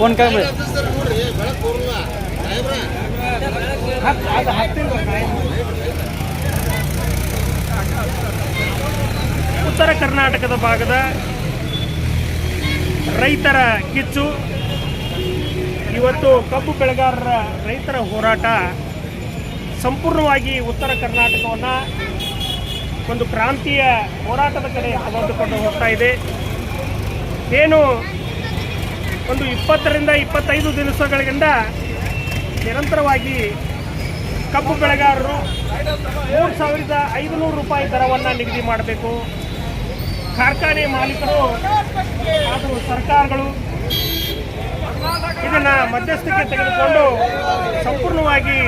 Phone ಕಾಯ್ಬಿಡಿ ಉತ್ತರ ಕರ್ನಾಟಕದ ಭಾಗದ ರೈತರ ಕಿಚ್ಚು. ಇವತ್ತು ಕಬ್ಬು ಬೆಳೆಗಾರರ ರೈತರ ಹೋರಾಟ ಸಂಪೂರ್ಣವಾಗಿ ಉತ್ತರ ಕರ್ನಾಟಕವನ್ನು ಒಂದು ಕ್ರಾಂತಿಯ ಹೋರಾಟದ ಕಡೆ ತೆಗೆದುಕೊಂಡು ಹೋಗ್ತಾ ಇದೆ. ಏನು ಒಂದು ಇಪ್ಪತ್ತರಿಂದ ಇಪ್ಪತ್ತೈದು ದಿವಸಗಳಿಂದ ನಿರಂತರವಾಗಿ ಕಬ್ಬು ಬೆಳೆಗಾರರು ಮೂರು ಸಾವಿರದ ಐದುನೂರು ರೂಪಾಯಿ ದರವನ್ನು ನಿಗದಿ ಮಾಡಬೇಕು. ಕಾರ್ಖಾನೆ ಮಾಲೀಕರು ಹಾಗೂ ಸರ್ಕಾರಗಳು ಇದನ್ನು ಮಧ್ಯಸ್ಥಿಕೆ ತೆಗೆದುಕೊಂಡು ಸಂಪೂರ್ಣವಾಗಿ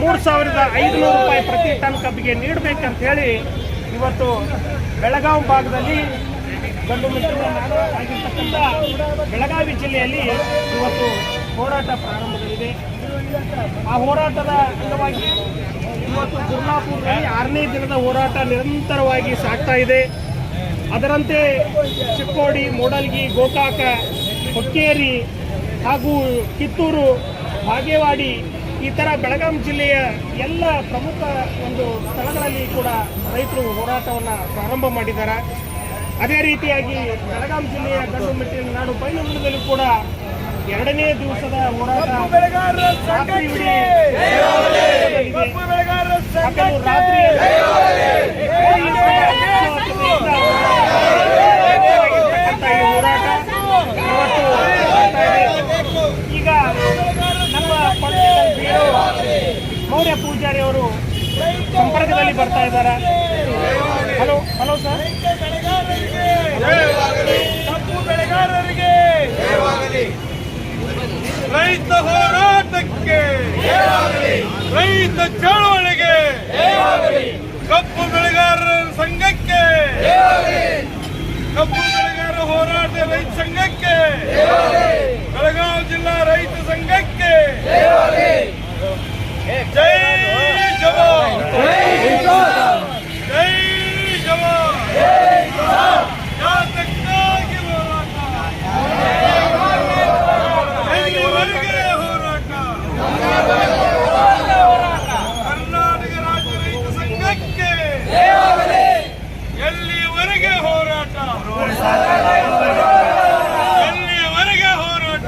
ಮೂರು ಸಾವಿರದ ಐದುನೂರು ರೂಪಾಯಿ ಪ್ರತಿ ಟನ್ ಕಬ್ಬಿಗೆ ನೀಡಬೇಕಂತ ಹೇಳಿ ಇವತ್ತು ಬೆಳಗಾವಿ ಭಾಗದಲ್ಲಿ ಗಂಡು ಆಗಿರ್ತಕ್ಕಂಥ ಬೆಳಗಾವಿ ಜಿಲ್ಲೆಯಲ್ಲಿ ಇವತ್ತು ಹೋರಾಟ ಪ್ರಾರಂಭದಲ್ಲಿದೆ. ಆ ಹೋರಾಟದ ಅಂಗವಾಗಿ ಇವತ್ತು ದುರ್ಗಾಪುರದಲ್ಲಿ ಆರನೇ ದಿನದ ಹೋರಾಟ ನಿರಂತರವಾಗಿ ಸಾಗ್ತಾ ಇದೆ. ಅದರಂತೆ ಚಿಕ್ಕೋಡಿ, ಮೂಡಲ್ಗಿ, ಗೋಕಾಕ, ಹೊಕ್ಕೇರಿ ಹಾಗೂ ಕಿತ್ತೂರು, ಬಾಗೇವಾಡಿ ಈ ಥರ ಬೆಳಗಾವಿ ಜಿಲ್ಲೆಯ ಎಲ್ಲ ಪ್ರಮುಖ ಒಂದು ಸ್ಥಳಗಳಲ್ಲಿ ಕೂಡ ರೈತರು ಹೋರಾಟವನ್ನು ಪ್ರಾರಂಭ ಮಾಡಿದ್ದಾರೆ. ಅದೇ ರೀತಿಯಾಗಿ ಬೆಳಗಾಂ ಜಿಲ್ಲೆಯ ಗಂಡು ಮೆಟ್ಟಿನ ನಾಡು ಬೈಲೂರಿನಲ್ಲೂ ಕೂಡ ಎರಡನೇ ದಿವಸದ ಹೋರಾಟ. ಈಗ ನಮ್ಮ ಮೌರ್ಯ ಪೂಜಾರಿ ಅವರು ಸಂಪರ್ಕದಲ್ಲಿ ಬರ್ತಾ ಇದ್ದಾರೆ. Hello hello sir. ಕಬ್ಬು ಬೆಳೆಗಾರರಿಗೆ ರೈತ ಹೋರಾಟಕ್ಕೆ ರೈತ ಚಳವಳಿಗೆ ಕಬ್ಬು ಬೆಳೆಗಾರರ ಸಂಘಕ್ಕೆ ಕಬ್ಬು ಬೆಳೆಗಾರರ ಹೋರಾಟ ರೈತ ಸಂಘಕ್ಕೆ ಬೆಳಗಾವಿ ಜಿಲ್ಲಾ ರೈತ ಸಂಘಕ್ಕೆ ಜೈ ಜವಾನ್ ಜೈ ಜವಾನ್ ಯಾತಕ್ಕಾಗಿ ಹೋರಾಟ ಎಲ್ಲಿವರೆಗೆ ಹೋರಾಟ ಕರ್ನಾಟಕ ರಾಜ್ಯ ರೈತ ಸಂಘಕ್ಕೆ ಎಲ್ಲಿವರೆಗೆ ಹೋರಾಟ ಎಲ್ಲಿವರೆಗೆ ಹೋರಾಟ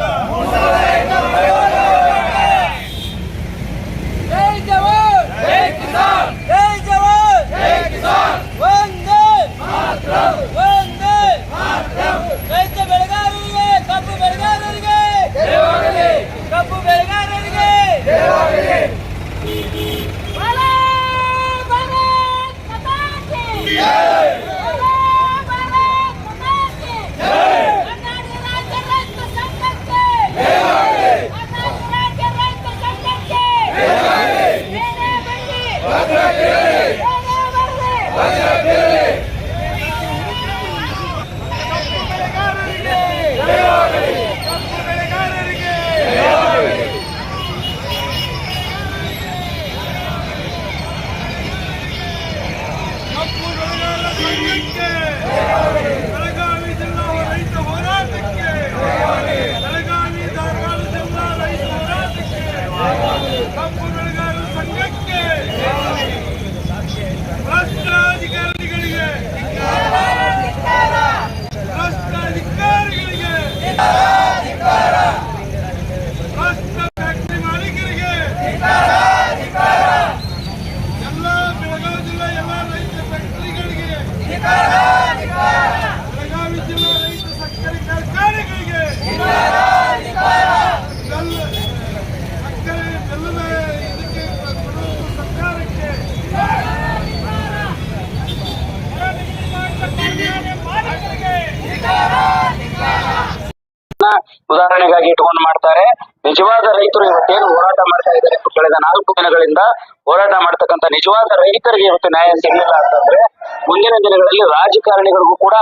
ಜೈ ಜವಾನ್ ಜೈ ಕಿಸಾನ್ ಜೈ ಜವಾನ್ ಜೈ ಕಿಸಾನ್ ವಂದೇ ಮಾತರಂ ವಂದೇ ಮಾತರಂ ರೈತ ಬೆಳೆಗಾರರಿಗೆ ಕಬ್ಬು ಬೆಳೆಗಾರರಿಗೆ ಜಯವಾಗಲಿ ಕಬ್ಬು ಬೆಳೆಗಾರರಿಗೆ ಜಯವಾಗಲಿ ಬಲೇ ಭಾರತ್ ಮಾತಾ ಕಿ ಜೈ ಬಲೇ ಭಾರತ್ ಮಾತಾ ಕಿ ಜೈ ಕರ್ನಾಟಕ ರಾಜ್ಯ ರೈತ ಸಂಘಕ್ಕೆ ಜೈ ಕರ್ನಾಟಕ ರಾಜ್ಯ ರೈತ ಸಂಘಕ್ಕೆ ಜೈ ಬೇರೆ ಬನ್ನಿ ಬೇರೆ ಬನ್ನಿ ಕಬ್ಬು ಬೆಳೆಗಾರರಿಗೆ ಕಬ್ಬು ಬೆಳೆಗಾರರ ಸಂಘಕ್ಕೆ ಬೆಳಗಾವಿ ಜಿಲ್ಲಾ ರೈತ ಹೋರಾಟಕ್ಕೆ ಬೆಳಗಾವಿ ಧಾರವಾಡ ಜಿಲ್ಲಾ ರೈತ ಹೋರಾಟಕ್ಕೆ ಕಬ್ಬು ಬೆಳೆಗಾರರ ಸಂಘಕ್ಕೆ ಭ್ರಷ್ಟಾಧಿಕಾರಿಗಳಿಗೆ ಭ್ರಷ್ಟಾಧಿಕಾರಿಗಳಿಗೆ ಭ್ರಷ್ಟ ಫ್ಯಾಕ್ಟರಿ ಮಾಲೀಕರಿಗೆ ಎಲ್ಲ ಬೆಳಗಾವಿ ಜಿಲ್ಲಾ ಎಲ್ಲ ರೈತ ಫ್ಯಾಕ್ಟರಿಗಳಿಗೆ ಬೆಳಗಾವಿ ಜಿಲ್ಲಾ ರೈತ ಸಕ್ಕರೆ ಕಾರ್ಖಾನೆಗಳಿಗೆ ಬೆಲ್ಲ ಸಕ್ಕರೆ ಬೆಲ್ಲದ ಇದಕ್ಕೆ ಕೊಡುವಂತ ಸರ್ಕಾರಕ್ಕೆ ಮಾಲೀಕರಿಗೆ ಉದಾಹರಣೆಗಾಗಿ ಇಟ್ಕೊಂಡು ಮಾಡ್ತಾರೆ ನಿಜವಾದ ರೈತರು ಇವತ್ತೇನು ಹೋರಾಟ ಮಾಡ್ತಾ ಇದ್ದಾರೆ ದಿನಗಳಿಂದ ಹೋರಾಟ ಮಾಡ್ತಕ್ಕಂಥ ನಿಜವಾದ ರೈತರಿಗೆ ಇವತ್ತು ನ್ಯಾಯ ಸಿಗಲಿಲ್ಲ ಅಂತಂದ್ರೆ ಮುಂದಿನ ದಿನಗಳಲ್ಲಿ ರಾಜಕಾರಣಿಗಳಿಗೂ ಕೂಡ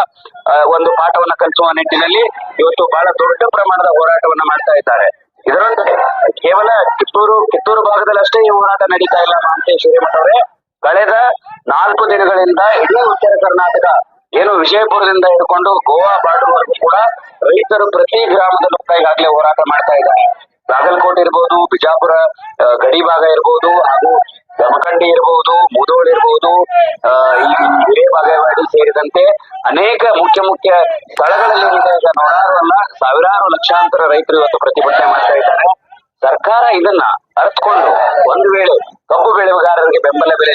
ಒಂದು ಪಾಠವನ್ನ ಕಲಿಸುವ ನಿಟ್ಟಿನಲ್ಲಿ ಇವತ್ತು ಬಹಳ ದೊಡ್ಡ ಪ್ರಮಾಣದ ಹೋರಾಟವನ್ನ ಮಾಡ್ತಾ ಇದ್ದಾರೆ. ಇದರೊಂದಿಗೆ ಕೇವಲ ಕಿತ್ತೂರು ಕಿತ್ತೂರು ಭಾಗದಲ್ಲಿ ಅಷ್ಟೇ ಈ ಹೋರಾಟ ನಡೀತಾ ಇಲ್ಲ ಮಹಂತೇಶ್ ಅವರೇ. ಕಳೆದ ನಾಲ್ಕು ದಿನಗಳಿಂದ ಇಡೀ ಉತ್ತರ ಕರ್ನಾಟಕ ಏನು ವಿಜಯಪುರದಿಂದ ಹಿಡ್ಕೊಂಡು ಗೋವಾ ಬಾರ್ಡರ್ ವರೆಗೂ ಕೂಡ ರೈತರು ಪ್ರತಿ ಗ್ರಾಮದಲ್ಲೂ ಈಗಾಗಲೇ ಹೋರಾಟ ಮಾಡ್ತಾ ಇದ್ದಾರೆ. ಬಾಗಲಕೋಟೆ ಇರ್ಬೋದು, ಬಿಜಾಪುರ ಗಡಿ ಭಾಗ ಇರ್ಬೋದು, ಹಾಗೂ ಜಮಖಂಡಿ ಇರ್ಬೋದು, ಮುದೋಳ್ ಈ ಹಿರೇಬಾಗೇವಾಡಿ ಸೇರಿದಂತೆ ಅನೇಕ ಮುಖ್ಯ ಮುಖ್ಯ ಸ್ಥಳಗಳಲ್ಲಿ ನೂರಾರು ಅಲ್ಲ, ಸಾವಿರಾರು ಲಕ್ಷಾಂತರ ರೈತರು ಇವತ್ತು ಪ್ರತಿಭಟನೆ ಮಾಡ್ತಾ ಇದ್ದಾರೆ. ಸರ್ಕಾರ ಇದನ್ನ ಅರ್ಥಕೊಂಡು ಒಂದು ವೇಳೆ ಕಬ್ಬು ಬೆಳೆಗಾರರಿಗೆ ಬೆಂಬಲ ಬೆಲೆ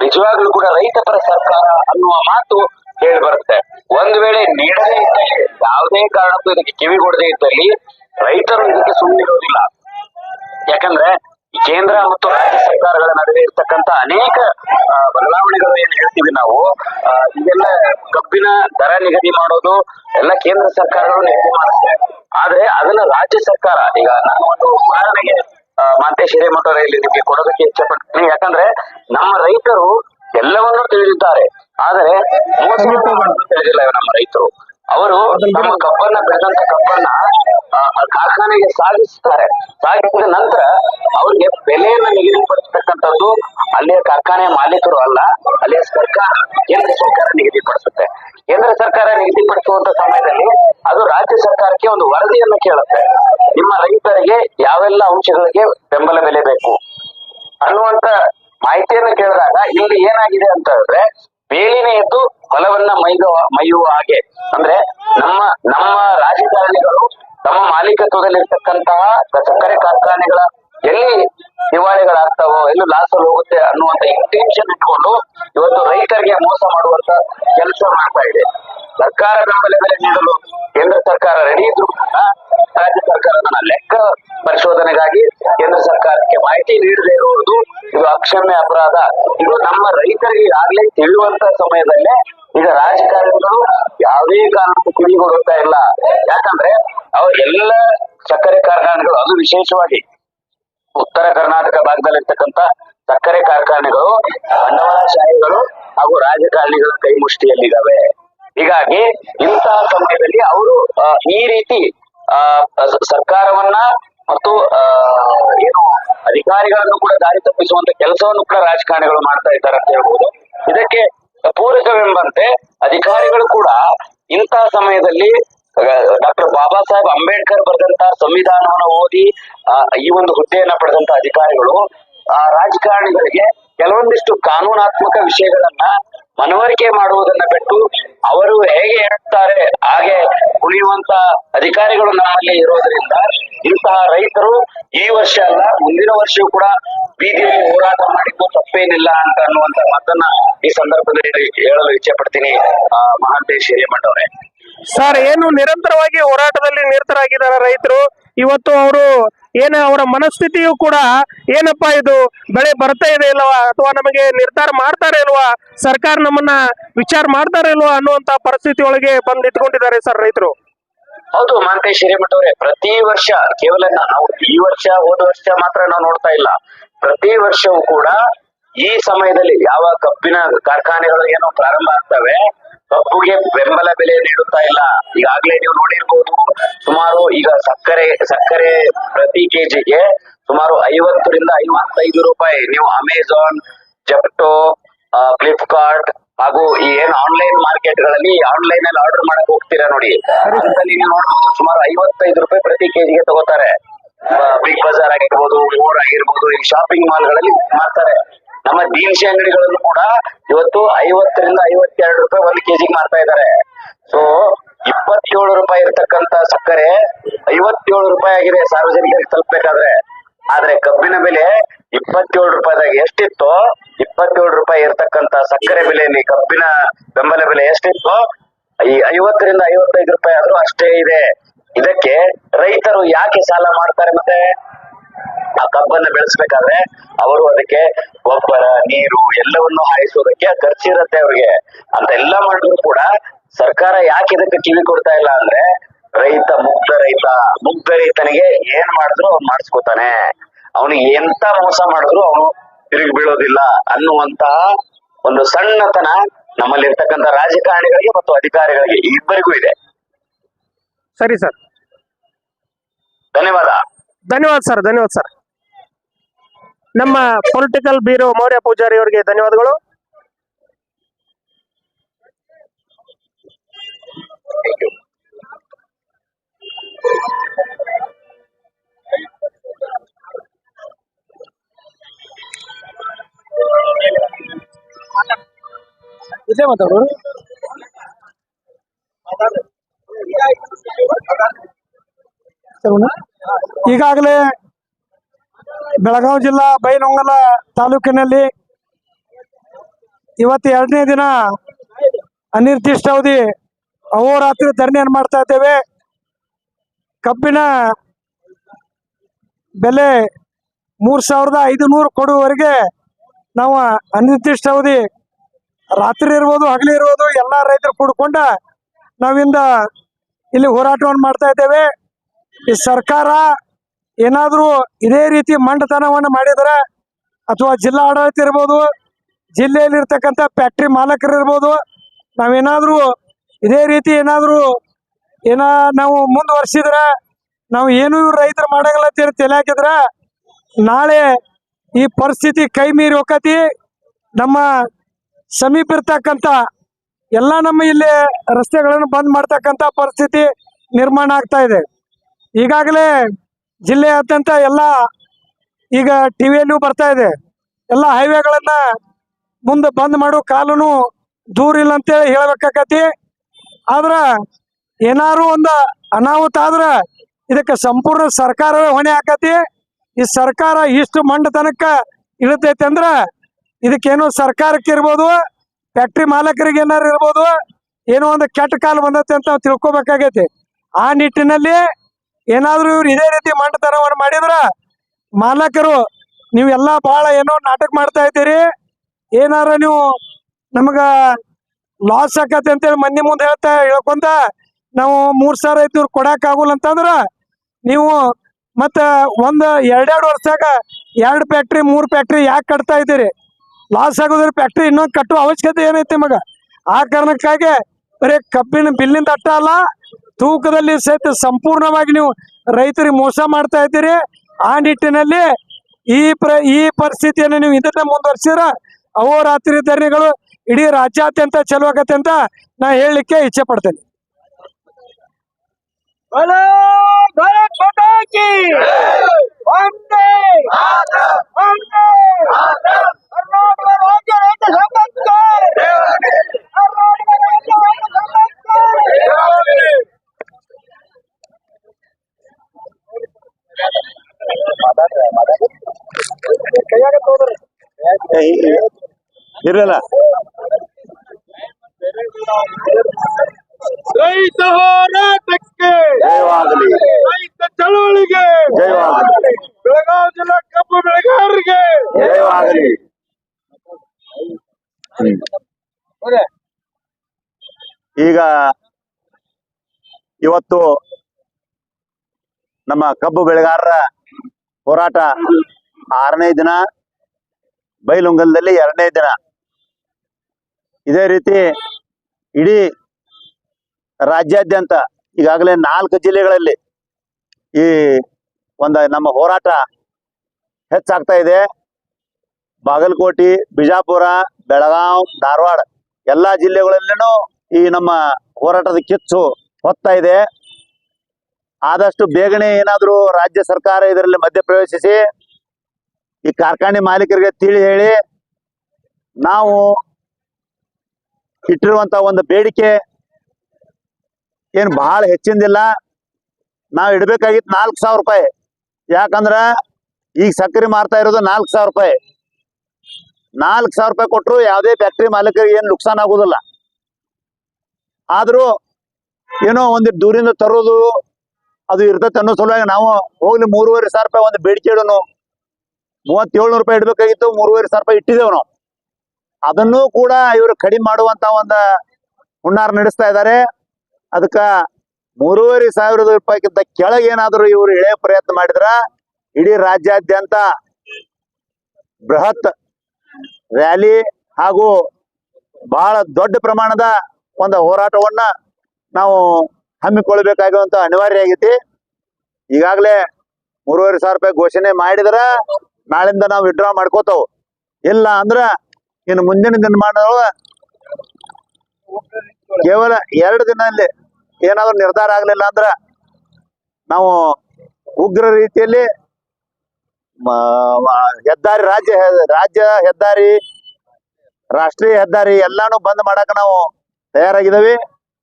ನಿಜವಾಗ್ಲೂ ಕೂಡ ರೈತ ಪರ ಸರ್ಕಾರ ಅನ್ನುವ ಮಾತು ಕೇಳಿ ಬರುತ್ತೆ. ಒಂದ್ ವೇಳೆ ನೀಡದೇ ಇದ್ದಲ್ಲಿ ಯಾವುದೇ ಕಾರಣಕ್ಕೂ ಇದಕ್ಕೆ ಕಿವಿಗೊಡದೇ ಇದ್ದಲ್ಲಿ ರೈತರು ಇದಕ್ಕೆ ಸುಮ್ಮನಿರೋದಿಲ್ಲ ಯಾಕಂದ್ರೆ ಕೇಂದ್ರ ಮತ್ತು ರಾಜ್ಯ ಸರ್ಕಾರಗಳ ನಡುವೆ ಇರ್ತಕ್ಕಂತ ಅನೇಕ ಬದಲಾವಣೆಗಳು ಏನ್ ಹೇಳ್ತೀವಿ ನಾವು ಇದೆಲ್ಲ ಕಬ್ಬಿನ ದರ ನಿಗದಿ ಮಾಡೋದು ಎಲ್ಲ ಕೇಂದ್ರ ಸರ್ಕಾರಗಳು ನಿಗದಿ ಮಾಡುತ್ತೆ. ಆದ್ರೆ ಅದನ್ನ ರಾಜ್ಯ ಸರ್ಕಾರ ಈಗ ನಾನು ಒಂದು ಉದಾಹರಣೆಗೆ ಆ, ಮಾಂತೇಶ್ ಹಿರೇಮಠ ಇಲ್ಲಿ ನಿಮಗೆ ಕೊಡೋದಕ್ಕೆ ಇಷ್ಟಪಡ್ತೀನಿ ಯಾಕಂದ್ರೆ ನಮ್ಮ ರೈತರು ಎಲ್ಲವನ್ನೂ ತಿಳಿದಿದ್ದಾರೆ. ಆದರೆ ಮೋಸ ತಿಳಿದಿಲ್ಲ ನಮ್ಮ ರೈತರು. ಅವರು ನಮ್ಮ ಕಬ್ಬನ್ನ ಬೆಳೆದಂತ ಕಬ್ಬನ್ನ ಕಾರ್ಖಾನೆಗೆ ಸಾಗಿಸ್ತಾರೆ. ಸಾಗಿಸಿದ ನಂತರ ಅವ್ರಿಗೆ ಬೆಲೆಯನ್ನ ನಿಗದಿಪಡಿಸತಕ್ಕಂಥದ್ದು ಅಲ್ಲಿಯ ಕಾರ್ಖಾನೆ ಮಾಲೀಕರು ಅಲ್ಲ ಅಲ್ಲಿಯ ಸರ್ಕಾರ ಕೇಂದ್ರ ಸರ್ಕಾರ ನಿಗದಿಪಡಿಸುತ್ತೆ. ಕೇಂದ್ರ ಸರ್ಕಾರ ನಿಗದಿಪಡಿಸುವಂತ ಸಮಯದಲ್ಲಿ ಅದು ರಾಜ್ಯ ಸರ್ಕಾರಕ್ಕೆ ಒಂದು ವರದಿಯನ್ನು ಕೇಳುತ್ತೆ. ನಿಮ್ಮ ರೈತರಿಗೆ ಯಾವೆಲ್ಲ ಅಂಶಗಳಿಗೆ ಬೆಂಬಲ ಬೆಲೆ ಬೇಕು ಅನ್ನುವಂತ ಮಾಹಿತಿಯನ್ನು ಕೇಳಿದಾಗ ಇಲ್ಲಿ ಏನಾಗಿದೆ ಅಂತ ಹೇಳಿದ್ರೆ, ಬೇಲಿನ ಎದ್ದು ಹೊಲವನ್ನ ಮೈಯುವ ಮೈಯುವ ಹಾಗೆ. ಅಂದ್ರೆ ನಮ್ಮ ನಮ್ಮ ರಾಜಕಾರಣಿಗಳು ತಮ್ಮ ಮಾಲೀಕತ್ವದಲ್ಲಿರ್ತಕ್ಕಂತಹ ಸಕ್ಕರೆ ಕಾರ್ಖಾನೆಗಳ ಎಲ್ಲಿ ದಿವಾಳಿಗಳಾಗ್ತಾವೋ, ಎಲ್ಲಿ ಲಾಸಲ್ಲಿ ಹೋಗುತ್ತೆ ಅನ್ನುವಂತ ಇಂಟೆನ್ಷನ್ ಇಟ್ಕೊಂಡು ಇವತ್ತು ರೈತರಿಗೆ ಮೋಸ ಮಾಡುವಂತ ಕೆಲಸ ಮಾಡ್ತಾ ಇದೆ. ಸರ್ಕಾರ ಬೆಂಬಲ ಬೆಲೆ ನೀಡಲು ಕೇಂದ್ರ ಸರ್ಕಾರ ರೆಡಿ ಇದ್ರು ರಾಜ್ಯ ಸರ್ಕಾರ ನನ್ನ ಲೆಕ್ಕ ಪರಿಶೋಧನೆಗಾಗಿ ಕೇಂದ್ರ ಸರ್ಕಾರಕ್ಕೆ ಮಾಹಿತಿ ನೀಡದೇ ಇರುವುದು ಇದು ಅಕ್ಷಮ್ಯ ಅಪರಾಧ. ಇದು ನಮ್ಮ ರೈತರಿಗೆ ಆಗ್ಲೇ ತಿಳಿಯುವಂತ ಸಮಯದಲ್ಲೇ ಈಗ ರಾಜಕಾರಣಿಗಳು ಯಾವುದೇ ಕಾರಣಕ್ಕೂ ಕಿವಿಗೊಡುತ್ತಾ ಇಲ್ಲ. ಯಾಕಂದ್ರೆ ಅವ್ರ ಎಲ್ಲ ಸಕ್ಕರೆ ಕಾರ್ಖಾನೆಗಳು, ಅದು ವಿಶೇಷವಾಗಿ ಉತ್ತರ ಕರ್ನಾಟಕ ಭಾಗದಲ್ಲಿರ್ತಕ್ಕಂತ ಸಕ್ಕರೆ ಕಾರ್ಖಾನೆಗಳು ಬಂಡವಾಳಶಾಹಿಗಳು ಹಾಗೂ ರಾಜಕಾರಣಿಗಳ ಕೈ ಮುಷ್ಟಿಯಲ್ಲಿದ್ದಾವೆ ಹೀಗಾಗಿ ಇಂತಹ ಸಮಯದಲ್ಲಿ ಅವರು ಈ ರೀತಿ, ಆ ಸರ್ಕಾರವನ್ನ ಮತ್ತು ಏನು ಅಧಿಕಾರಿಗಳನ್ನು ಕೂಡ ದಾರಿ ತಪ್ಪಿಸುವಂತ ಕೆಲಸವನ್ನು ಕೂಡ ರಾಜಕಾರಣಿಗಳು ಮಾಡ್ತಾ ಇದ್ದಾರೆ ಅಂತ ಹೇಳ್ಬೋದು. ಇದಕ್ಕೆ ಪೂರಕವೆಂಬಂತೆ ಅಧಿಕಾರಿಗಳು ಕೂಡ ಇಂತಹ ಸಮಯದಲ್ಲಿ ಡಾಕ್ಟರ್ ಬಾಬಾ ಸಾಹೇಬ್ ಅಂಬೇಡ್ಕರ್ ಬರೆದಂತ ಸಂವಿಧಾನವನ್ನು ಓದಿ ಈ ಒಂದು ಹುದ್ದೆಯನ್ನ ಪಡೆದಂತ ಅಧಿಕಾರಿಗಳು, ಆ, ರಾಜಕಾರಣಿಗಳಿಗೆ ಕೆಲವೊಂದಿಷ್ಟು ಕಾನೂನಾತ್ಮಕ ವಿಷಯಗಳನ್ನ ಮನವರಿಕೆ ಮಾಡುವುದನ್ನ ಬಿಟ್ಟು ಅವರು ಹೇಗೆ ಹೇಳ್ತಾರೆ ಹಾಗೆ ಉಳಿಯುವಂತ ಅಧಿಕಾರಿಗಳು ನಮ್ಮಲ್ಲಿ ಇರೋದ್ರಿಂದ ಇಂತಹ ರೈತರು ಈ ವರ್ಷ ಅಲ್ಲ, ಮುಂದಿನ ವರ್ಷವೂ ಕೂಡ ಬೀದಿಯಲ್ಲಿ ಹೋರಾಟ ಮಾಡಿದ್ದು ತಪ್ಪೇನಿಲ್ಲ ಅಂತ ಅನ್ನುವಂತ ಮಾತನ್ನ ಈ ಸಂದರ್ಭದಲ್ಲಿ ಹೇಳಲು ಇಚ್ಛೆ ಪಡ್ತೀನಿ ಮಹಾಂತೇಶ್ ಹಿರೇಮಠ ಅವರೇ ಸರ್, ಏನು ನಿರಂತರವಾಗಿ ಹೋರಾಟದಲ್ಲಿ ನಿರತರಾಗಿದ್ದಾರೆ ರೈತರು. ಇವತ್ತು ಅವರು ಏನು ಅವರ ಮನಸ್ಥಿತಿಯು ಕೂಡ ಏನಪ್ಪಾ ಇದು, ಬೆಳೆ ಬರ್ತಾ ಇದೆ ಇಲ್ವಾ? ಅಥವಾ ನಮಗೆ ನಿರ್ಧಾರ ಮಾಡ್ತಾರೆ ಇಲ್ವಾ? ಸರ್ಕಾರ ನಮ್ಮನ್ನ ವಿಚಾರ ಮಾಡ್ತಾರೆ ಇಲ್ವಾ ಅನ್ನುವಂತ ಪರಿಸ್ಥಿತಿ ಒಳಗೆ ಬಂದು ಇಟ್ಕೊಂಡಿದ್ದಾರೆ ಸರ್ ರೈತರು. ಹೌದು ಮಾಂತೇಶ್ ಹಿರೇಮಠ ಅವರೇ, ಪ್ರತಿ ವರ್ಷ ಕೇವಲ ನಾವು ಈ ವರ್ಷ, ಹೋದ ವರ್ಷ ಮಾತ್ರ ನಾವು ನೋಡ್ತಾ ಇಲ್ಲ. ಪ್ರತಿ ವರ್ಷವೂ ಕೂಡ ಈ ಸಮಯದಲ್ಲಿ ಯಾವ ಕಬ್ಬಿನ ಕಾರ್ಖಾನೆಗಳು ಏನೋ ಪ್ರಾರಂಭ ಆಗ್ತವೆ ಕಬ್ಬುಗೆ ಬೆಂಬಲ ಬೆಲೆ ನೀಡುತ್ತಾ ಇಲ್ಲ. ಈಗಾಗಲೇ ನೀವು ನೋಡಿರ್ಬೋದು, ಸುಮಾರು ಈಗ ಸಕ್ಕರೆ ಸಕ್ಕರೆ ಪ್ರತಿ ಕೆಜಿಗೆ ಸುಮಾರು ಐವತ್ತರಿಂದ ಐವತ್ತೈದು ರೂಪಾಯಿ. ನೀವು ಅಮೆಜಾನ್ ಜಪ್ಟೋ ಫ್ಲಿಪ್ಕಾರ್ಟ್ ಹಾಗೂ ಈ ಏನ್ ಆನ್ಲೈನ್ ಮಾರ್ಕೆಟ್ಗಳಲ್ಲಿ ಆನ್ಲೈನ್ ಅಲ್ಲಿ ಆರ್ಡರ್ ಮಾಡಕ್ ಹೋಗ್ತೀರಾ ನೋಡಿ. ಅಲ್ಲಿ ನೀವು ನೋಡ್ಬೋದು ಸುಮಾರು ಐವತ್ತೈದು ರೂಪಾಯಿ ಪ್ರತಿ ಕೆಜಿಗೆ ತಗೋತಾರೆ. ಬಿಗ್ ಬಜಾರ್ ಆಗಿರ್ಬೋದು ಮೋರ್ ಆಗಿರ್ಬೋದು, ಈ ಶಾಪಿಂಗ್ ಮಾಲ್ಗಳಲ್ಲಿ ಮಾಡ್ತಾರೆ ನಮ್ಮ ದಿನಸಿ ಅಂಗಡಿಗಳಲ್ಲೂ ಕೂಡ ಇವತ್ತು ಐವತ್ತರಿಂದ ಐವತ್ತೆರಡು ರೂಪಾಯಿ ಒಂದು ಕೆಜಿಗೆ ಮಾರ್ತಾ ಇದ್ದಾರೆ. ಸೊ ಇಪ್ಪತ್ತೇಳು ರೂಪಾಯಿ ಇರ್ತಕ್ಕಂತ ಸಕ್ಕರೆ ಐವತ್ತೇಳು ರೂಪಾಯಿ ಆಗಿದೆ ಸಾರ್ವಜನಿಕರಿಗೆ ತಲುಪಬೇಕಾದ್ರೆ. ಆದ್ರೆ ಕಬ್ಬಿನ ಬೆಲೆ ಇಪ್ಪತ್ತೇಳು ರೂಪಾಯಿದಾಗ ಎಷ್ಟಿತ್ತು, ಇಪ್ಪತ್ತೇಳು ರೂಪಾಯಿ ಇರ್ತಕ್ಕಂತ ಸಕ್ಕರೆ ಬೆಲೆಯಲ್ಲಿ ಕಬ್ಬಿನ ಬೆಂಬಲ ಬೆಲೆ ಎಷ್ಟಿತ್ತು, ಈ ಐವತ್ತರಿಂದ ಐವತ್ತೈದು ರೂಪಾಯಿ ಆದ್ರೂ ಅಷ್ಟೇ ಇದೆ. ಇದಕ್ಕೆ ರೈತರು ಯಾಕೆ ಸಾಲ ಮಾಡ್ತಾರೆ ಮತ್ತೆ? ಆ ಕಬ್ಬನ್ನ ಬೆಳೆಸ್ಬೇಕಾದ್ರೆ ಅವರು ಅದಕ್ಕೆ ಗೊಬ್ಬರ ನೀರು ಎಲ್ಲವನ್ನು ಹಾಯಿಸೋದಕ್ಕೆ ಖರ್ಚಿರುತ್ತೆ ಅವ್ರಿಗೆ. ಅಂತ ಎಲ್ಲ ಮಾಡಿದ್ರು ಕೂಡ ಸರ್ಕಾರ ಯಾಕೆ ಇದಕ್ಕೆ ಕಿವಿ ಕೊಡ್ತಾ ಇಲ್ಲ ಅಂದ್ರೆ ರೈತ ಮುಗ್ಧ ರೈತ ಮುಗ್ಧ ರೈತನಿಗೆ ಏನ್ ಮಾಡಿದ್ರು ಅವ್ನು ಮಾಡಿಸ್ಕೊತಾನೆ. ಅವನು ಎಂತ ಮೋಸ ಮಾಡಿದ್ರು ಅವನು ತಿರುಗಿ ಬೀಳೋದಿಲ್ಲ ಅನ್ನುವಂತಹ ಒಂದು ಸಣ್ಣತನ ನಮ್ಮಲ್ಲಿರ್ತಕ್ಕಂಥ ರಾಜಕಾರಣಿಗಳಿಗೆ ಮತ್ತು ಅಧಿಕಾರಿಗಳಿಗೆ ಇಬ್ಬರಿಗೂ ಇದೆ. ಸರಿ ಸರ್. ಧನ್ಯವಾದ. ಧನ್ಯವಾದ ಸರ್ ಧನ್ಯವಾದ ಸರ್. ನಮ್ಮ ಪೊಲಿಟಿಕಲ್ ಬ್ಯೂರೋ ಮೌರ್ಯ ಪೂಜಾರಿ ಅವರಿಗೆ ಧನ್ಯವಾದಗಳು. ಥ್ಯಾಂಕ್ ಮಾತಾಡು ಸರ್ ಈಗಾಗಲೇ ಬೆಳಗಾವಿ ಜಿಲ್ಲಾ ಬೈನೊಂಗಲ ತಾಲೂಕಿನಲ್ಲಿ ಇವತ್ತು ಎರಡನೇ ದಿನ ಅನಿರ್ದಿಷ್ಟಾವಧಿ ಅಹೋರಾತ್ರಿ ಧರಣಿಯನ್ನು ಮಾಡ್ತಾ ಇದ್ದೇವೆ. ಕಬ್ಬಿನ ಬೆಲೆ ಮೂರು ಸಾವಿರದ ಐದುನೂರು ಕೊಡುವವರೆಗೆ ನಾವು ಅನಿರ್ದಿಷ್ಟಾವಧಿ ರಾತ್ರಿ ಇರ್ಬೋದು, ಹಗಲಿ ಇರ್ಬೋದು, ಎಲ್ಲ ರೈತರು ಕೂಡ್ಕೊಂಡ ನಾವಿಂದ ಇಲ್ಲಿ ಹೋರಾಟವನ್ನು ಮಾಡ್ತಾ ಇದ್ದೇವೆ. ಈ ಸರ್ಕಾರ ಏನಾದರೂ ಇದೇ ರೀತಿ ಮಂಡತನವನ್ನು ಮಾಡಿದರೆ ಅಥವಾ ಜಿಲ್ಲಾ ಆಡಳಿತ ಇರ್ಬೋದು ಜಿಲ್ಲೆಯಲ್ಲಿ ಇರ್ತಕ್ಕಂಥ ಫ್ಯಾಕ್ಟ್ರಿ ಮಾಲಕರು ಇರ್ಬೋದು, ನಾವೇನಾದರೂ ಇದೇ ರೀತಿ ಏನಾದರೂ ಏನ ನಾವು ಮುಂದುವರ್ಸಿದ್ರೆ, ನಾವು ಏನು ಇವ್ರು ರೈತರು ಮಾಡಂಗಿಲ್ಲ ಅಂತೇಳಿ ತಲೆ ನಾಳೆ ಈ ಪರಿಸ್ಥಿತಿ ಕೈ ಮೀರಿ ಹೋಗತಿ ನಮ್ಮ ಸಮೀಪ ಇರ್ತಕ್ಕಂಥ ಎಲ್ಲ ನಮ್ಮ ಇಲ್ಲಿ ರಸ್ತೆಗಳನ್ನು ಬಂದ್ ಮಾಡ್ತಕ್ಕಂಥ ಪರಿಸ್ಥಿತಿ ನಿರ್ಮಾಣ ಆಗ್ತಾ ಇದೆ. ಈಗಾಗಲೇ ಜಿಲ್ಲೆಯಾದ್ಯಂತ ಎಲ್ಲ ಈಗ ಟಿವಿಯಲ್ಲೂ ಬರ್ತಾ ಇದೆ. ಎಲ್ಲ ಹೈವೇಗಳನ್ನ ಮುಂದೆ ಬಂದ್ ಮಾಡೋ ಕಾಲನು ದೂರ ಇಲ್ಲ ಅಂತೇಳಿ ಹೇಳ್ಬೇಕಾಕತಿ ಆದ್ರ ಏನಾರು ಒಂದು ಅನಾಹುತ ಆದ್ರ ಇದಕ್ಕೆ ಸಂಪೂರ್ಣ ಸರ್ಕಾರವೇ ಹೊಣೆ ಹಾಕತಿ ಈ ಸರ್ಕಾರ ಇಷ್ಟು ಮಂಡತನಕ್ಕ ಇಳತೈತೆ ಅಂದ್ರ ಇದಕ್ಕೇನೋ ಸರ್ಕಾರಕ್ಕೆ ಇರ್ಬೋದು, ಫ್ಯಾಕ್ಟ್ರಿ ಮಾಲಕರಿಗೆ ಏನಾರು ಇರ್ಬೋದು, ಏನೋ ಒಂದು ಕೆಟ್ಟ ಕಾಲ ಬಂದೈತೆ ಅಂತ ತಿಳ್ಕೊಬೇಕಾಗೈತಿ. ಆ ನಿಟ್ಟಿನಲ್ಲಿ ಏನಾದ್ರೂ ಇವ್ರು ಇದೇ ರೀತಿ ಮಂಡತನವನ್ನು ಮಾಡಿದ್ರ ಮಾಲಕರು ನೀವೆಲ್ಲ ಬಹಳ ಏನೋ ನಾಟಕ ಮಾಡ್ತಾ ಇದ್ದೀರಿ. ಏನಾರ ನೀವು ನಮಗ ಲಾಸ್ ಆಕತಿ ಅಂತೇಳಿ ಮಂದಿ ಮುಂದೆ ಹೇಳ್ತಾ ಹೇಳ್ಕೊಂತ ನಾವು ಮೂರ್ ಸಾವಿರ ಐದ್ನೂರು ಕೊಡಕ್ ಆಗುಲ್ಲ ಅಂತಂದ್ರ ನೀವು ಮತ್ತ ಒಂದ್ ಎರಡೆರಡು ವರ್ಷಾಗ ಎರಡು ಫ್ಯಾಕ್ಟ್ರಿ ಮೂರ್ ಫ್ಯಾಕ್ಟ್ರಿ ಯಾಕೆ ಕಟ್ತಾ ಇದ್ದೀರಿ? ಲಾಸ್ ಆಗೋದ್ರ ಫ್ಯಾಕ್ಟ್ರಿ ಇನ್ನೊಂದು ಕಟ್ಟುವ ಅವಶ್ಯಕತೆ ಏನೈತಿ ಮಗ? ಆ ಕಾರಣಕ್ಕಾಗಿ ಬರೀ ಕಬ್ಬಿನ ಬಿಲ್ಲಿಂದ ಅಟ್ಟ ಅಲ್ಲ ತೂಕದಲ್ಲಿ ಸಹಿತ ಸಂಪೂರ್ಣವಾಗಿ ನೀವು ರೈತರಿಗೆ ಮೋಸ ಮಾಡ್ತಾ ಇದ್ದೀರಿ. ಆ ನಿಟ್ಟಿನಲ್ಲಿ ಈ ಪ್ರ ಈ ಪರಿಸ್ಥಿತಿಯನ್ನು ನೀವು ಇದನ್ನ ಮುಂದುವರ್ಸಿದ್ರ ಅಹೋರಾತ್ರಿ ಧರಣಿಗಳು ಇಡೀ ರಾಜ್ಯಾದ್ಯಂತ ಚಲೋ ಆಗತ್ತೆ ಅಂತ ನಾ ಹೇಳಲಿಕ್ಕೆ ಇಚ್ಛೆ ಪಡ್ತೇನೆ. ಇರಲ್ಲ. ರೈತ ಹೋರಾಟಕ್ಕೆ ಜಯವಾಗಲಿ. ರೈತ ಚಳವಳಿಗೆ ಜಯವಾಗಲಿ. ಬೆಳಗಾವಿ ಜಿಲ್ಲಾ ಕಬ್ಬು ಬೆಳೆಗಾರರಿಗೆ ಜಯವಾಗಲಿ. ಈಗ ಇವತ್ತು ನಮ್ಮ ಕಬ್ಬು ಬೆಳೆಗಾರರ ಹೋರಾಟ ಆರನೇ ದಿನ ಬೈಲುಂಗಲದಲ್ಲಿ ಎರಡನೇ ದಿನ. ಇದೇ ರೀತಿ ಇಡೀ ರಾಜ್ಯಾದ್ಯಂತ ಈಗಾಗಲೇ ನಾಲ್ಕು ಜಿಲ್ಲೆಗಳಲ್ಲಿ ಈ ಒಂದು ನಮ್ಮ ಹೋರಾಟ ಹೆಚ್ಚಾಗ್ತಾ ಇದೆ. ಬಾಗಲಕೋಟೆ, ಬಿಜಾಪುರ ಬೆಳಗಾವ್ ಧಾರವಾಡ ಎಲ್ಲಾ ಜಿಲ್ಲೆಗಳಲ್ಲಿನೂ ಈ ನಮ್ಮ ಹೋರಾಟದ ಕಿಚ್ಚು ಹೊತ್ತಾ ಇದೆ. ಆದಷ್ಟು ಬೇಗನೆ ಏನಾದರೂ ರಾಜ್ಯ ಸರ್ಕಾರ ಇದರಲ್ಲಿ ಮಧ್ಯಪ್ರವೇಶಿಸಿ ಈ ಕಾರ್ಖಾನೆ ಮಾಲೀಕರಿಗೆ ತಿಳಿ ಹೇಳಿ ನಾವು ಇಟ್ಟಿರುವಂತ ಒಂದು ಬೇಡಿಕೆ ಏನ್ ಬಹಳ ಹೆಚ್ಚಿಂದಿಲ್ಲ. ನಾವು ಇಡ್ಬೇಕಾಗಿತ್ತು ನಾಲ್ಕು ಸಾವಿರ ರೂಪಾಯಿ. ಯಾಕಂದ್ರ ಈಗ ಸಕ್ಕರೆ ಮಾರ್ತಾ ಇರೋದು ನಾಲ್ಕು ಸಾವಿರ ರೂಪಾಯಿ. ನಾಲ್ಕು ಸಾವಿರ ರೂಪಾಯಿ ಕೊಟ್ಟರು ಯಾವುದೇ ಫ್ಯಾಕ್ಟ್ರಿ ಮಾಲೀಕರಿಗೆ ಏನು ನುಕ್ಸಾನ್ ಆಗೋದಿಲ್ಲ. ಆದ್ರೂ ಏನೋ ಒಂದು ದೂರಿಂದ ತರೋದು ಅದು ಇರ್ತೈತೆ ಅನ್ನೋ ಸಲುವಾಗಿ ನಾವು ಹೋಗ್ಲಿ ಮೂರುವರೆ ಸಾವಿರ ರೂಪಾಯಿ ಒಂದು ಬೇಡಿಕೆ ಇಡೋನು ಮೂವತ್ತೇಳ್ನೂರು ರೂಪಾಯಿ ಇಡಬೇಕಾಗಿತ್ತು, ಮೂರುವರೆ ಸಾವಿರ ರೂಪಾಯಿ ಇಟ್ಟಿದ್ದೇವೆ ನಾವು. ಅದನ್ನು ಕೂಡ ಇವರು ಕಡಿಮೆ ಮಾಡುವಂತ ಒಂದು ಹುನ್ನಾರ ನಡೆಸ್ತಾ ಇದ್ದಾರೆ. ಅದಕ್ಕ ಮೂರುವರೆ ಸಾವಿರದ ರೂಪಾಯಿಗಿಂತ ಕೆಳಗೆ ಏನಾದರೂ ಇವರು ಇಳೆಯ ಪ್ರಯತ್ನ ಮಾಡಿದ್ರ? ಇಡೀ ರಾಜ್ಯಾದ್ಯಂತ ಬೃಹತ್ ರ್ಯಾಲಿ ಹಾಗೂ ಬಹಳ ದೊಡ್ಡ ಪ್ರಮಾಣದ ಒಂದು ಹೋರಾಟವನ್ನ ನಾವು ಹಮ್ಮಿಕೊಳ್ಬೇಕಾಗಿರುವಂತ ಅನಿವಾರ್ಯ ಆಗೈತಿ. ಈಗಾಗಲೇ ಮೂರುವರೆ ಸಾವಿರ ರೂಪಾಯಿ ಘೋಷಣೆ ಮಾಡಿದ್ರ ನಾಳಿಂದ ನಾವು ವಿಡ್ರಾ ಮಾಡ್ಕೋತಾವ್. ಇಲ್ಲ ಅಂದ್ರ ಇನ್ನು ಮುಂದಿನ ದಿನ ಮಾಡೋ ಕೇವಲ ಎರಡು ದಿನದಲ್ಲಿ ಏನಾದ್ರು ನಿರ್ಧಾರ ಆಗ್ಲಿಲ್ಲ ಅಂದ್ರ ನಾವು ಉಗ್ರ ರೀತಿಯಲ್ಲಿ ಹೆದ್ದಾರಿ ರಾಜ್ಯ ರಾಜ್ಯ ಹೆದ್ದಾರಿ, ರಾಷ್ಟ್ರೀಯ ಹೆದ್ದಾರಿ ಎಲ್ಲಾನು ಬಂದ್ ಮಾಡಾಕ ನಾವು ತಯಾರಾಗಿದ್ದೀವಿ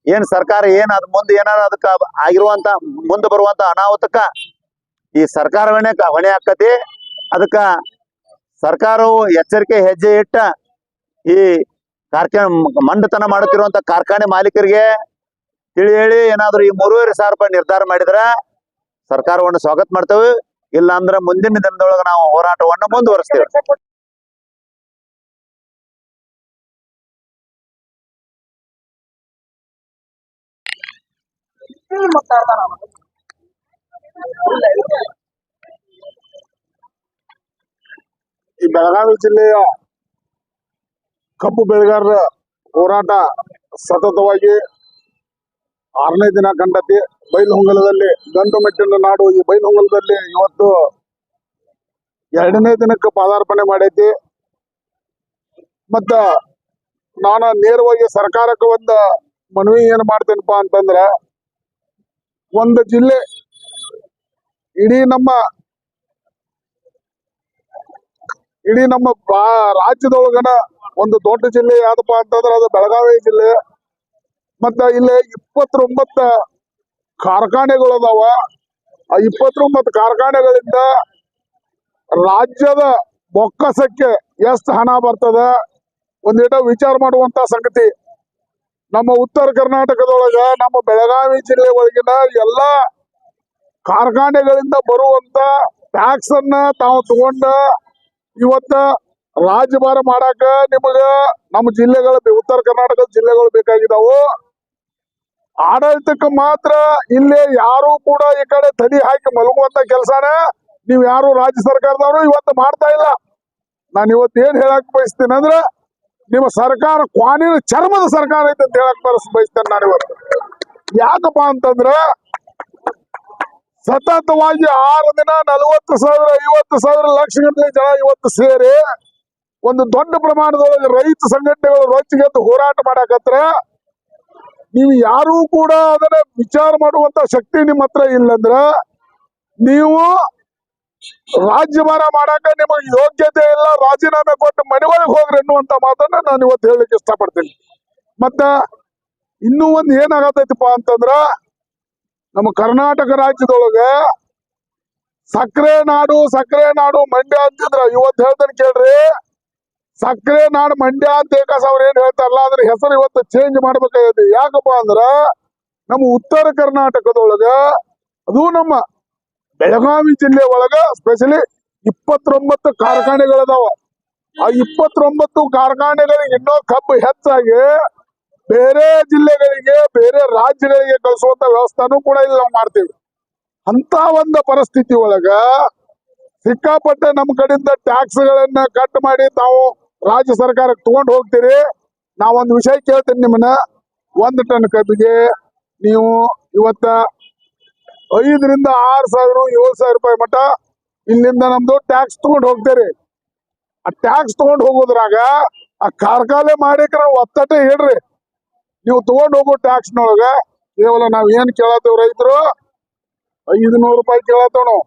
ಏನ್ ಸರ್ಕಾರ ಏನ್ ಅದ್ ಮುಂದೆ ಏನಾರ ಅದಕ್ಕ ಆಗಿರುವಂತ, ಮುಂದೆ ಬರುವಂತ ಅನಾಹುತಕ್ಕ ಈ ಸರ್ಕಾರವನ್ನೇ ಕ- ಹೊಣೆ ಆಕ್ಕತಿ ಅದಕ್ಕ ಸರ್ಕಾರವು ಎಚ್ಚರಿಕೆ ಹೆಜ್ಜೆ ಇಟ್ಟ ಈ ಕಾರ್ಖಾನೆ ಮಂಡತನ ಮಾಡುತ್ತಿರುವಂತ ಕಾರ್ಖಾನೆ ಮಾಲೀಕರಿಗೆ ತಿಳಿ ಹೇಳಿ ಏನಾದ್ರು ಈ ಮೂರುವರೆ ಸಾವಿರ ರೂಪಾಯಿ ನಿರ್ಧಾರ ಮಾಡಿದ್ರ ಸರ್ಕಾರವನ್ನು ಸ್ವಾಗತ ಮಾಡ್ತೇವೆ. ಇಲ್ಲ ಅಂದ್ರೆ ಮುಂದಿನ ದಿನದೊಳಗೆ ನಾವು ಹೋರಾಟವನ್ನು ಮುಂದುವರಿಸ್ತೇವೆ. ಈ ಬೆಳಗಾವಿ ಜಿಲ್ಲೆಯ ಕಬ್ಬು ಬೆಳೆಗಾರರ ಹೋರಾಟ ಸತತವಾಗಿ ಆರನೇ ದಿನ ಕಂಡತಿ. ಬೈಲಹೊಂಗಲದಲ್ಲಿ ಗಂಡು ಮೆಟ್ಟಿನ ನಾಡು ಈ ಬೈಲಹೊಂಗಲದಲ್ಲಿ ಇವತ್ತು ಎರಡನೇ ದಿನಕ್ಕೆ ಪಾದಾರ್ಪಣೆ ಮಾಡೈತಿ ಮತ್ತ ನಾನು ನೇರವಾಗಿ ಸರ್ಕಾರಕ್ಕೆ ಒಂದು ಮನವಿ ಏನ್ ಮಾಡ್ತೇನಪ್ಪ ಅಂತಂದ್ರ, ಒಂದು ಜಿಲ್ಲೆ ಇಡೀ ನಮ್ಮ ಇಡೀ ನಮ್ಮ ರಾಜ್ಯದೊಳಗನ ಒಂದು ದೊಡ್ಡ ಜಿಲ್ಲೆ ಯಾವ್ದಪ್ಪ ಅಂತಂದ್ರೆ ಅದು ಬೆಳಗಾವಿ ಜಿಲ್ಲೆ. ಮತ್ತ ಇಲ್ಲಿ ಇಪ್ಪತ್ತೊಂಬತ್ತ ಕಾರ್ಖಾನೆಗಳು ಅದಾವ ಆ ಇಪ್ಪತ್ತೊಂಬತ್ತು ಕಾರ್ಖಾನೆಗಳಿಂದ ರಾಜ್ಯದ ಬೊಕ್ಕಸಕ್ಕೆ ಎಷ್ಟು ಹಣ ಬರ್ತದ? ಒಂದಿಟ ವಿಚಾರ ಮಾಡುವಂತ ಸಂಗತಿ. ನಮ್ಮ ಉತ್ತರ ಕರ್ನಾಟಕದೊಳಗ, ನಮ್ಮ ಬೆಳಗಾವಿ ಜಿಲ್ಲೆ ಒಳಗಿನ ಎಲ್ಲಾ ಕಾರ್ಖಾನೆಗಳಿಂದ ಬರುವಂತ ಟ್ಯಾಕ್ಸ್ ಅನ್ನ ತಾವು ತಗೊಂಡ ಇವತ್ತ ರಾಜಭಾರ ಮಾಡಾಕ ನಿಮಗ ನಮ್ಮ ಜಿಲ್ಲೆಗಳ ಉತ್ತರ ಕರ್ನಾಟಕದ ಜಿಲ್ಲೆಗಳು ಬೇಕಾಗಿದಾವು. ಆಡಳಿತಕ್ಕೆ ಮಾತ್ರ ಇಲ್ಲೇ ಯಾರು ಕೂಡ ಈ ಕಡೆ ತಡಿ ಹಾಕಿ ಮಲಗುವಂತ ಕೆಲಸನ ನೀವ್ ಯಾರು ರಾಜ್ಯ ಸರ್ಕಾರದವರು ಇವತ್ತು ಮಾಡ್ತಾ ಇಲ್ಲ. ನಾನು ಇವತ್ತು ಏನ್ ಹೇಳಕ್ ಬಯಸ್ತೀನಿ ಅಂದ್ರೆ ನಿಮ್ಮ ಸರ್ಕಾರ ಕ್ವಾನಿನ ಚರ್ಮದ ಸರ್ಕಾರ ಐತೆ ಅಂತ ಹೇಳಕ್ ಬಯಸ್ ಬಯಸ್ತೇನೆ ನಾನು ಇವತ್ತು. ಯಾಕಪ್ಪ ಅಂತಂದ್ರ ಸತತವಾಗಿ ಆರು ದಿನ, ನಲವತ್ತು ಸಾವಿರ, ಐವತ್ತು ಸಾವಿರ, ಲಕ್ಷ ಗಂಟೆ ಜನ ಇವತ್ತು ಸೇರಿ ಒಂದು ದೊಡ್ಡ ಪ್ರಮಾಣದೊಳಗೆ ರೈತ ಸಂಘಟನೆಗಳು ರೊಚ್ಚಿಗೆದ್ದು ಹೋರಾಟ ಮಾಡಕತ್ರ, ನೀವು ಯಾರೂ ಕೂಡ ಅದನ್ನ ವಿಚಾರ ಮಾಡುವಂತ ಶಕ್ತಿ ನಿಮ್ಮ ಹತ್ರ ಇಲ್ಲಂದ್ರ ನೀವು ರಾಜ್ಯಭಾರ ಮಾಡಾಕ ನಿಮಗೆ ಯೋಗ್ಯತೆ ಇಲ್ಲ, ರಾಜೀನಾಮೆ ಕೊಟ್ಟು ಮನೆಗಳಿಗೆ ಹೋಗ್ರಿ ಅನ್ನುವಂತ ಮಾತನ್ನ ನಾನು ಇವತ್ತು ಹೇಳಲಿಕ್ಕೆ ಇಷ್ಟಪಡ್ತೀನಿ. ಮತ್ತ ಇನ್ನೂ ಒಂದು ಏನಾಗತೈತಿಪ್ಪ ಅಂತಂದ್ರ ನಮ್ಮ ಕರ್ನಾಟಕ ರಾಜ್ಯದೊಳಗ ಸಕ್ಕರೆ ನಾಡು ಸಕ್ಕರೆ ನಾಡು ಮಂಡ್ಯ ಅಂತಿದ್ರ, ಇವತ್ತು ಹೇಳ್ತೇನೆ ಕೇಳ್ರಿ. ಸಕ್ಕರೆ ನಾಡು, ಮಂಡ್ಯ ಅಂತ ಏಕಾಸ ಅವ್ರು ಏನ್ ಹೇಳ್ತಾರಲ್ಲ, ಅದ್ರ ಹೆಸರು ಇವತ್ತು ಚೇಂಜ್ ಮಾಡ್ಬೇಕಾಗೈತಿ. ಯಾಕಪ್ಪ ಅಂದ್ರ, ನಮ್ಮ ಉತ್ತರ ಕರ್ನಾಟಕದೊಳಗ, ಅದು ನಮ್ಮ ಬೆಳಗಾವಿ ಜಿಲ್ಲೆ ಒಳಗ ಸ್ಪೆಷಲಿ ಇಪ್ಪತ್ತೊಂಬತ್ತು ಕಾರ್ಖಾನೆಗಳದಾವ. ಆ ಇಪ್ಪತ್ತೊಂಬತ್ತು ಕಾರ್ಖಾನೆಗಳಿಗೆ ಇನ್ನೂ ಕಬ್ಬು ಹೆಚ್ಚಾಗಿ ಬೇರೆ ಜಿಲ್ಲೆಗಳಿಗೆ, ಬೇರೆ ರಾಜ್ಯಗಳಿಗೆ ಕಳಿಸುವಂತ ವ್ಯವಸ್ಥಾನು ಕೂಡ ಇಲ್ಲಿ ನಾವು ಮಾಡ್ತೀವಿ. ಅಂತ ಒಂದು ಪರಿಸ್ಥಿತಿ ಒಳಗ ಸಿಕ್ಕಾಪಟ್ಟೆ ನಮ್ಮ ಕಡೆಯಿಂದ ಟ್ಯಾಕ್ಸ್ ಗಳನ್ನ ಕಟ್ ಮಾಡಿ ತಾವು ರಾಜ್ಯ ಸರ್ಕಾರಕ್ಕೆ ತಗೊಂಡು ಹೋಗ್ತೀರಿ. ನಾವೊಂದು ವಿಷಯ ಕೇಳ್ತೀನಿ ನಿಮ್ಮನ್ನ. ಒಂದು ಟನ್ ಕಬ್ಬಿಗೆ ನೀವು ಇವತ್ತ ಐದರಿಂದ ಆರು ಸಾವಿರ, ಏಳು ಸಾವಿರ ರೂಪಾಯಿ ಮಟ್ಟ ಇಲ್ಲಿಂದ ನಮ್ದು ಟ್ಯಾಕ್ಸ್ ತಗೊಂಡು ಹೋಗ್ತೀರಿ. ಆ ಟ್ಯಾಕ್ಸ್ ತಗೊಂಡು ಹೋಗೋದ್ರಾಗ ಆ ಕಾರ್ಖಾನೆ ಮಾಡಿಕ್ರ ಒತ್ತಟ ಇಡ್ರಿ ನೀವು ತಗೊಂಡು ಹೋಗೋ ಟ್ಯಾಕ್ಸ್ನೊಳಗ ಕೇವಲ ನಾವ್ ಏನ್ ಕೇಳತ್ತೇವ್ ರೈತರು? ಐದುನೂರು ರೂಪಾಯಿ ಕೇಳತ್ತೇವ್ ನಾವು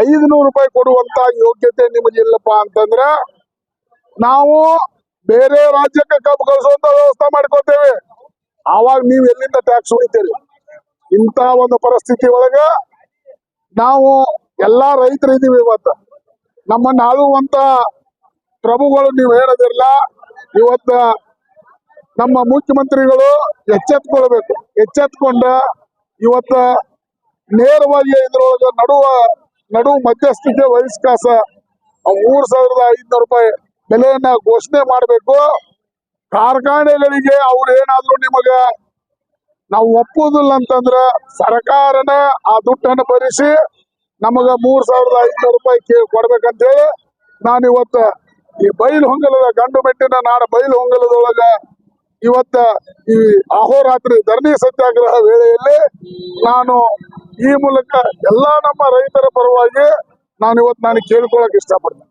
ಐದುನೂರು ರೂಪಾಯಿ ಕೊಡುವಂತ ಯೋಗ್ಯತೆ ನಿಮಗೆ ಇಲ್ಲಪ್ಪ ಅಂತಂದ್ರ ನಾವು ಬೇರೆ ರಾಜ್ಯಕ್ಕೆ ಕಬ್ಬು ಕಳಿಸುವಂತ ವ್ಯವಸ್ಥೆ ಮಾಡ್ಕೋತೇವೆ. ಆವಾಗ ನೀವು ಎಲ್ಲಿಂದ ಟ್ಯಾಕ್ಸ್ ಉಳಿತೀರಿ? ಇಂತ ಒಂದು ಪರಿಸ್ಥಿತಿ ಒಳಗ ನಾವು ಎಲ್ಲಾ ರೈತರು ಇದೀವಿ ಇವತ್ತು. ನಮ್ಮನ್ನ ಆಳುವಂತ ಪ್ರಭುಗಳು ನೀವು ಹೇಳೋದಿಲ್ಲ ಇವತ್ತ ನಮ್ಮ ಮುಖ್ಯಮಂತ್ರಿಗಳು ಎಚ್ಚೆತ್ಕೊಳ್ಬೇಕು. ಎಚ್ಚೆತ್ಕೊಂಡ ಇವತ್ತ ನೇರವಾಗಿ ಇದ್ರೊಳಗ ನಡುವ ನಡು ಮಧ್ಯಸ್ಥಿಕೆ ವಹಿಸ್ಕಾಸ ಮೂರ್ ಸಾವಿರದ ಐದ್ನೂರು ರೂಪಾಯಿ ಬೆಲೆಯನ್ನ ಘೋಷಣೆ ಮಾಡಬೇಕು. ಕಾರ್ಖಾನೆಗಳಿಗೆ ಅವ್ರು ಏನಾದ್ರು ನಿಮಗ ನಾವು ಒಪ್ಪುದಿಲ್ಲ ಅಂತಂದ್ರ ಸರ್ಕಾರನ ಆ ದುಡ್ಡನ್ನು ಭರಿಸಿ ನಮಗ ಮೂರ್ ಸಾವಿರದ ಐದ್ನೂರು ರೂಪಾಯಿ ಕೊಡ್ಬೇಕಂತ ಹೇಳಿ ನಾನು ಇವತ್ತ ಈ ಬೈಲು ಹೊಂಗಲದ ಗಂಡು ಮೆಟ್ಟಿನ ನಾಡ ಬೈಲು ಹೊಂಗಲದೊಳಗ ಇವತ್ತ ಈ ಅಹೋರಾತ್ರಿ ಧರಣಿ ಸತ್ಯಾಗ್ರಹ ವೇಳೆಯಲ್ಲಿ ನಾನು ಈ ಮೂಲಕ ಎಲ್ಲಾ ನಮ್ಮ ರೈತರ ಪರವಾಗಿ ನಾನು ಇವತ್ತು ನಾನು ಕೇಳ್ಕೊಳಕ್ ಇಷ್ಟಪಡ್ತೇನೆ.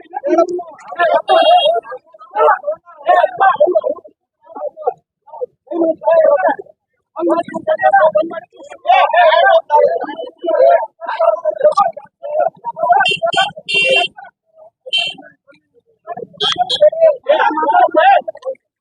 Yeah.